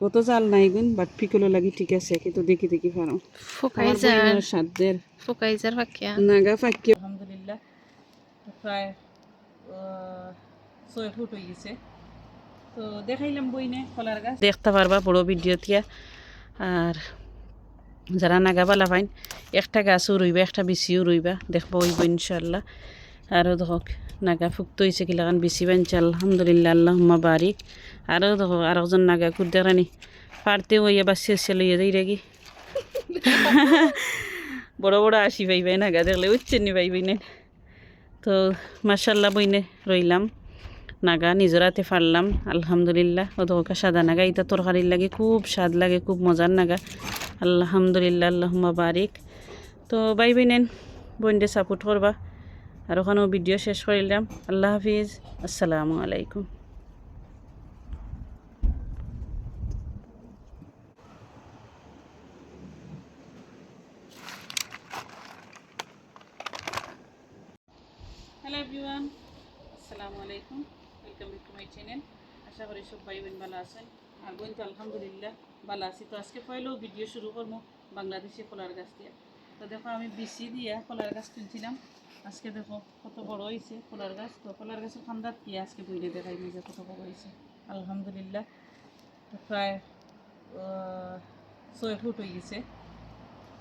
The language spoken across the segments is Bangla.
কত জাল নাই গুণ বাট পিকলো লাগি ঠিক আছে কিন্তু দেখি দেখি পারো ফুকাইজার সাধ্যের ফুকাইজার ফাকিয়া। নাগা ফাঁকি আলহামদুলিল্লাহ প্রায় ছয় ফুট হয়ে গেছে। তো দেখাইলাম বইনে কলার গাছ। দেখতে পারবা বড় ভিডিও দিয়া। আর যারা নাগা বালা পাইন একটা গাছও রইবা একটা বেশিও রইবা দেখব ওইব ইনশাল্লাহ আরও দেখক নাগা ফুক্ত হয়েছে কিলাকান বেশি বানছে আলহামদুলিল্লাহ আল্লাহ বারিক। আরও দেখো আর একজন নাগা কুর দেখানি পারতে হইয়া বা শেষ লইয়া যাই রেগি। বড় বড় আসি পাইবাই নাগা, দেখলে উচ্ছেন নি পাইবাই না। তো মার্শাল্লাহ বইনে রইলাম। নাগা নিজের হাতে ফারলাম আলহামদুলিল্লাহ। ও দোকা সাদা নাগা ইটা তরকারির লাগে খুব স্বাদ লাগে, খুব মজার নাগা। আলহামদুলিল্লাহ আল্লাহ বারিক। তো বাই নেন বোনডে সাপোর্ট করবা। আর ওখানেও ভিডিও শেষ করিলাম আল্লাহ হাফিজ। আসসালামু আলাইকুম। হ্যালো এভরিওয়ান আসসালামু আলাইকুম। ওয়েলকাম টু মাই চ্যানেল আশা করি সব ভাই বোন ভালো আছেন। আর বোন তো আলহামদুলিল্লাহ ভালো আছি। তো আজকে পয়লেও ভিডিও শুরু করব বাংলাদেশি কলার গাছ দিয়ে। তো দেখো আমি বিসি দিয়া কলার গাছ তুলছিলাম। আজকে দেখো কত বড় হয়েছে কলার গাছ। তো কলার গাছের খান্দার দিয়ে আজকে বইলে দেখাই যে কত বড় হয়েছে। আলহামদুলিল্লাহ। তো প্রায় ছয় ফুট হয়ে গেছে।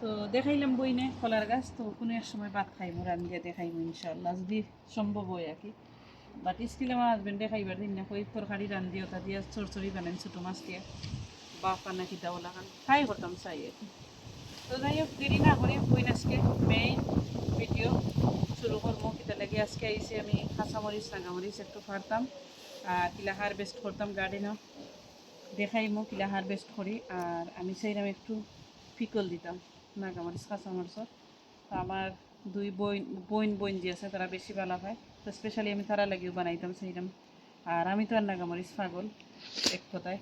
তো দেখাইলাম বইনে কলার গাছ। তো কোনো এক সময় ভাত খাইমো রান্ধিয়া দেখাইমো ইনশাল্লাহ যদি সম্ভব হয় আর কি। বাট স্কিল আমার হাজবেন্ড দেখাইবার দিন না, কই তরকারি রান্ধি ওটা দিয়ে চরচড়ি বানাই ছোটো মাছ দিয়ে। বাপা নাকি দাও লাগান। খাই করতাম চাই আর কি। তো যাই হোক, দেরি না করে বই আজকে মেইন ভিডিও শুরু করব কিতা লাগে আজকে আইসে আমি কাঁচামরিচ রাঙামরিচ একটু ফাড়তাম আর কিলা হারভেস্ট করতাম গার্ডেনও দেখাইমো কিলা হারভেস্ট করি আর আমি সেইরাম একটু ফিকল দিতাম নাগামরিচ কাঁচামরিচর তো আমার দুই বইন বইন বইন যে আছে তারা বেশি ভালো হয়। তো স্পেশালি আমি তারা লাগিও বানাইতাম সেইরকম আর আমি তো আর নাগামরিচ পাগল, এক কথায়।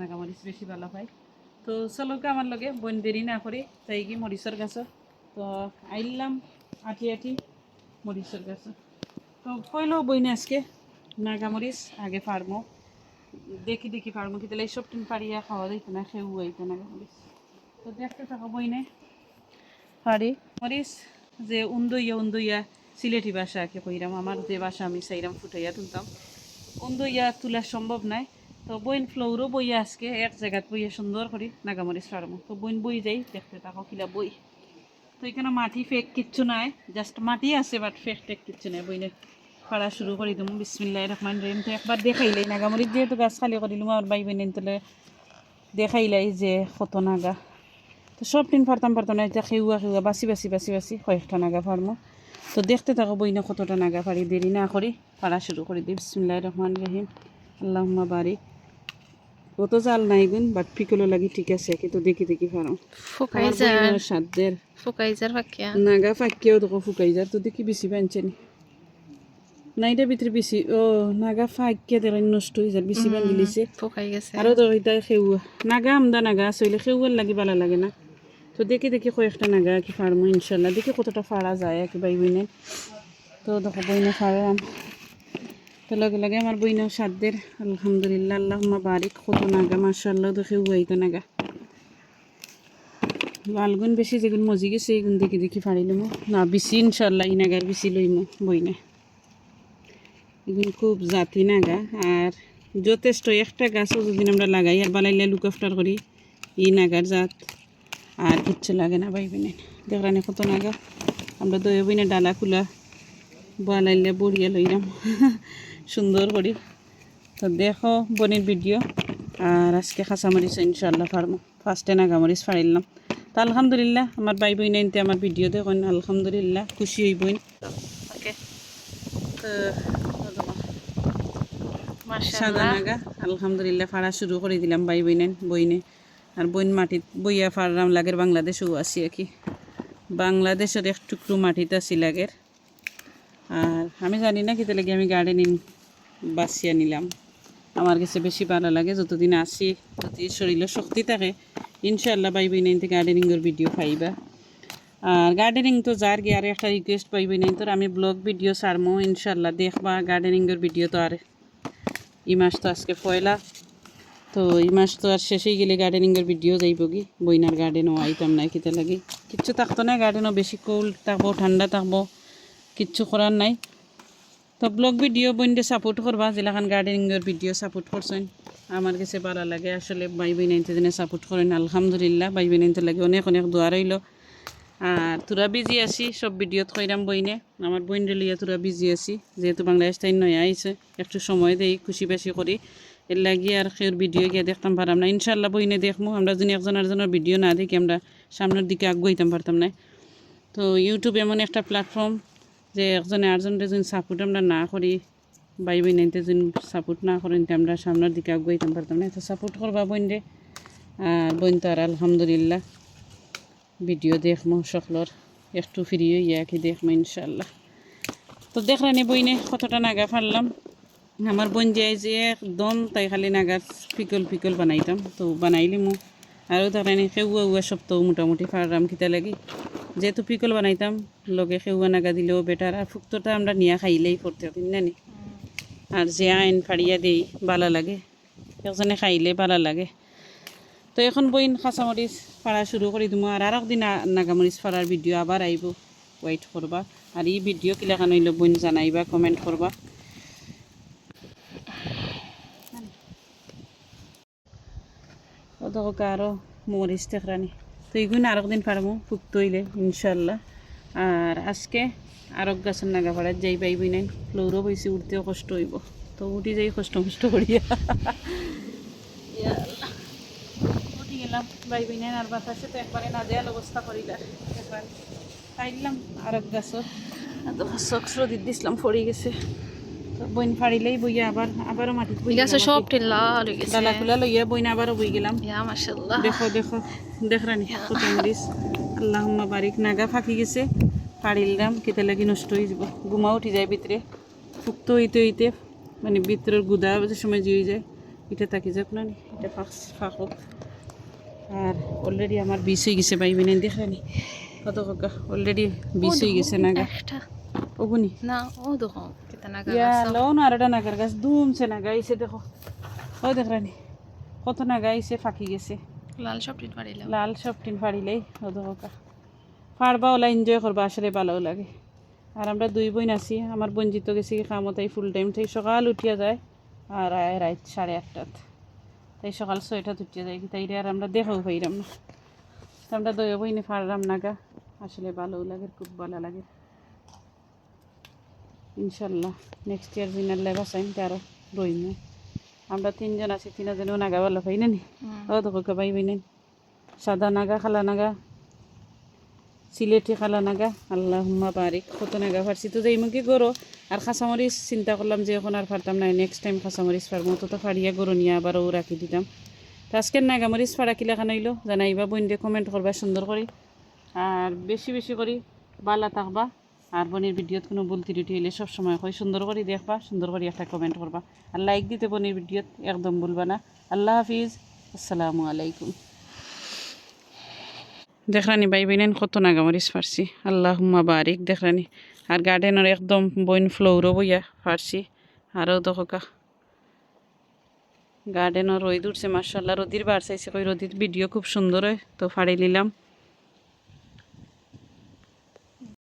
নাগামরিচ বেশি ভালো হয়। তো চলোকে আমার লগে, বইন দেরি না করে তাই কি মরিচর গাছ। তো আইলাম আঠি আঠি মরিচর গাছ। তো পয়লো বইনে আজকে নাগামরিচ আগে ফার্মো দেখি দেখি ফার্মো কি তাহলে সব টিন পারিয়া খাওয়া দিত না খেউ আইতো নাগামরিচ তো দেখতে থাকো বইনে। পারি মরিচ যে উন্দইয়া উন্দইয়া সিলেটি ভাষা কে কইরাম আমার যে ভাষা আমি সেইরাম ফুটাইয়া তুলতাম। উন্দইয়া তোলা সম্ভব নাই। তো বইন ফ্লোরও বইয়া আজকে এক জায়গাত বইয়া সুন্দর করে নাগামরিচ ফার্মো তো বইন বই যাই, দেখতে থাকো কিলা বই। তো এখানে মাটি ফেক কিচ্ছু নাই জাস্ট মাটি আছে বাট ফেক টেক কিচ্ছু নাই। বইনে ফাড়া শুরু করে দিম বিসমিল্লাহ রহমান রহিম। তো একবার দেখাইলাই নাগামরিচ যেহেতু গাছ খালি করিলাম আর বাই বইনে তোলে দেখাইলাই যে কত নাগা। তো সব দিন পারতাম পারতাম না এটা খেউয়া খেউয়া বাসি বাসি বাসি বাসি কয়েকটা নাগা ফার্মো তো দেখতে থাকো বই না কতটা নাগা পারি দেরি না করি পারা শুরু করে দিই বিসমিল্লাহ রহমান রহিম। আল্লাহ বাড়ি কত জাল নাই গুণ বাট পিকলো লাগি ঠিক আছে কিন্তু দেখি দেখি পারো। ফুকাইজার সাধ্যের। ফুকাইজার ফাকিয়া। নাগা ফাঁকিয়াও দেখো ফুকাই যার তো দেখি বেশি বানছে নি। না এটা ভিতরে বেশি ও নাগা ফাঁকিয়া দেখেন নষ্ট হয়ে যায় বেশি বান্ধি লিছে ফুকাই গেছে। আরও তো এটা খেউয়া নাগা আমদা নাগা আসলে খেউয়ার লাগি ভালো লাগে না। তো দেখি দেখি কয়েকটা নাগা কি ফার্মো ইনশাল্লাহ। দেখি কতটা ফাড়া যায় আর কি বাই বইনে তো দেখো বইনে ফাড়াম। তো লগে লগে আমার বইনেও সাধ্যের, আলহামদুলিল্লাহ আল্লাহ বারিক কত নাগা মার্শাল্লাহ তো খেউয়াই তো নাগা লালগুন বেশি যেগুন মজি গেছে, এগুন দেখি দেখি ফাড়িলাম না বেশি ইনশাল্লাহ ই নাগার বেশি লইম বইনে। এগুলো খুব জাতি নাগা আর যথেষ্ট একটা গাছও যদি আমরা লাগাই, আর বালাইলে লুক আফটার করি ই নাগার জাত, আর কিচ্ছু লাগে না ভাই বোনে। দেখলানি কত নাগা আমরা দই বইনে ডালা খুলা, বালাইলে বড়িয়া লইলাম। সুন্দর করি তো দেখো বনির ভিডিও। আর আজকে খাঁচামরিচ ইনশাল্লাহ ফার্মো ফার্স্টে নাগামরিচ ফাড়িলাম। তো আলহামদুলিল্লাহ আমার ভাই বই নাইতে আমার ভিডিও দেখুন। আলহামদুলিল্লাহ খুশি হই বইন ওকে। তো সাদা মাশাআল্লাহ। নাগা। আলহামদুলিল্লাহ ফাড়া শুরু করে দিলাম বাই বইনেন বইনে। আর বইন মাটিত বইয়া ফাড়াম লাগের বাংলাদেশও আছি আর কি। বাংলাদেশের এক টুকরো মাটিতে আছি লাগের। আর আমি জানি না কিতে লাগে আমি গার্ডেনিং বাছিয়া নিলাম। আমার কাছে বেশি ভালো লাগে যতদিন আসি যদি শরীরে শক্তি থাকে ইনশাল্লাহ বাই নাই নাইতে গার্ডেনিংয়ের ভিডিও পাইবা। আর গার্ডেনিং তো যার গিয়ে আর একটা রিকোয়েস্ট পাইবই নাই তোর, আমি ব্লগ ভিডিও ছাড়মো ইনশাল্লাহ দেখবা গার্ডেনিংয়ের ভিডিও তো আর ই মাস তো আজকে পয়লা। তো এই মাস তো আর শেষেই গেলে গার্ডেনিংয়ের ভিডিও যাইব কি বইনার গার্ডেনও আইতাম নাই কিতা লাগি। কিচ্ছু থাকতো না গার্ডেনও বেশি কোল্ড থাকব ঠান্ডা থাকব, কিচ্ছু করার নাই। তো ব্লগ ভিডিও বইনতে সাপোর্ট করবা, যেলাখান গার্ডেনিংয়ের ভিডিও সাপোর্ট করছেন। আমার কাছে ভালো লাগে, আসলে ভাই বোন আনতে দিনে সাপোর্ট করেন আলহামদুলিল্লাহ ভাই বোন আনতে লাগে অনেক অনেক দোয়া রইল আর তোরা বিজি আছি, সব ভিডিওত কইরাম বইনে। আমার বইন লিয়া তোরা বিজি আছি, যেহেতু বাংলাদেশ টাইম নয় আইছে, একটু সময় দেই, খুশি বেশি করি। এর লাগি আর সের ভিডিও গিয়ে দেখতাম পারাম না। ইনশাল্লাহ বইনে দেখব আমরা যদি একজন আরেকজনের ভিডিও না দেখি, আমরা সামনের দিকে আগুয়াইতাম পারতাম না। তো ইউটিউব এমন একটা প্ল্যাটফর্ম যে একজনে আরেকজনের যদি সাপোর্ট আমরা না করি, ভাই বোন এনতে যদি সাপোর্ট না করেন আমরা সামনের দিকে আগুয়াইতাম পারতাম না? তো সাপোর্ট করবা বোন রে আর বোন তো আর আলহামদুলিল্লাহ। ভিডিও দেখমো সকলর একটু ফিরিয়ে ইয়াকে দেখমো ইনশাল্লাহ তো দেখলানি বইনে কতটা নাগা ফারলাম আমার বোন যায় যে একদম তাই খালি নাগা পিকল পিকল বানাইতাম তো বানাইলি মো আৰু তাকানি সেউয়া উয়া সপ্তাহ মোটামুটি ফারলাম কিতা লাগি যেহেতু পিকল বানাইতাম, লগে সেউয়া নাগা দিলেও বেটার আর ফুক্তটা আমরা নিয়া খাইলেই করতে পারি না নি? আর যে আইন ফাড়িয়া দেই ভালো লাগে। একজনে খাইলে ভালো লাগে। তো এখন বইন কাঁচামরিচ ফাড়া শুরু করে দিম। আর আর একদিন আ- নাগামরিচ ফাড়ার ভিডিও আবার আইব। ওয়েট করবা। আর এই ভিডিও কিলাখান হইলে বইন জানাইবা কমেন্ট করবা। ওদকে আরও মরিচ দেখরানি তো এইগুলো আর একদিন পারব ফুক্ত হইলে ইনশাল্লাহ আর আজকে আরক গাছের নাগা ফাড়ার যাই পাইবই নাই, ফ্লোরও বইছি, উঠতেও কষ্ট হইব। তো উঠি যাই কষ্ট মষ্ট করিয়া। উঠি গেলাম পাইবই নাই, আর বাতাসে তো একবারে না দেয়াল অবস্থা করিলা একবার খাইলাম আরক গাছও। এত চোখ রোদিত দিছিলাম ফড়ি গেছে। তো বইন ফাড়িলেই বইয়া আবার আবারও মাটিত বই গাছে সব হয়ে গেছে। ডালা খুলা লইয়া বইনা আবারও বই গেলাম। ইয়া মাশাআল্লাহ। দেখো দেখো দেখ রানি কত আল্লাহুম্মা বারিক। নাগা ফাঁকি গেছে। পাড়িলাম কেতে লাগি নষ্ট হয়ে যাব। গুমা উঠি যায় ভিতরে। ফুক্ত হইতে হইতে মানে ভিতরের গুদা যে সময় জিয়ে যায় এটা তাকি যাক না এটা ফাঁক ফাঁক আর অলরেডি আমার বিষ হয়ে গেছে বাই বিনে দেখ রানি। কত কাকা অলরেডি বিষ হয়ে গেছে নাগা। ওগুনি না ও দেখো কিতা নাগা ইয়া নাগার গাছ দুমছে নাগা আইছে দেখো ও দেখ রানি কত নাগা আইছে ফাঁকি গেছে লাল সব টিট মারিলাম লাল সব টিন ফাড়িলেই হদকা ফাড়বা ওলা এনজয় করবা আসলে ভালোও লাগে আর আমরা দুই বোন আছি আমার বোন জিতো গেছি কি কামত তাই ফুল টাইম তাই সকাল উঠিয়া যায় আর রাত সাড়ে আটটাত তাই সকাল ছয়টাত উঠিয়া যায় তাই আর আমরা দেখাও পাইরাম না আমরা দই বইনে ফাড়লাম নাগা আসলে ভালো লাগে খুব ভালো লাগে ইনশাল্লাহ নেক্সট ইয়ার জিনার লেবা চাইন তারও রইম। আমরা তিনজন আছি তিনজনেও নাগা ভালো পাই না ও দেখো পাই নেন সাদা নাগা খালা নাগা সিলেটি খালা নাগা আল্লাহ বারিক কত নাগা ফারছি। তো যাই কি গরো আর খাসামরিচ চিন্তা করলাম যে এখন আর ফারতাম না নেক্সট টাইম খাসামরিচ ফারবো তো তো ফাড়িয়া গরো নিয়ে আবারও রাখি দিতাম। তো আজকের নাগামরিচ ফাড়া কিলা খানাইলো জানাইবা বইনরে কমেন্ট করবা সুন্দর করে। আর বেশি বেশি করে বালা থাকবা। আর বনির ভিডিওত কোনো ভুল ত্রুটি হইলে সবসময় হয় সুন্দর করে দেখবা, সুন্দর করে একটা কমেন্ট করবা। আর লাইক দিতে বনির ভিডিওত একদম ভুলবা না। আল্লাহ হাফিজ। আসসালামু আলাইকুম। দেখরানি বাই বাইনেন কত নাগামরিচ ফারছি আল্লাহ বারিক দেখরানি আর গার্ডেনের একদম বইন ফ্লোরও বইয়া ফারছি। আরও দোকা গার্ডেনও রোদ উঠছে মার্শাল্লাহ রোদির বার চাইছে কই রোদির ভিডিও খুব সুন্দর হয়, তো ফাড়ি নিলাম।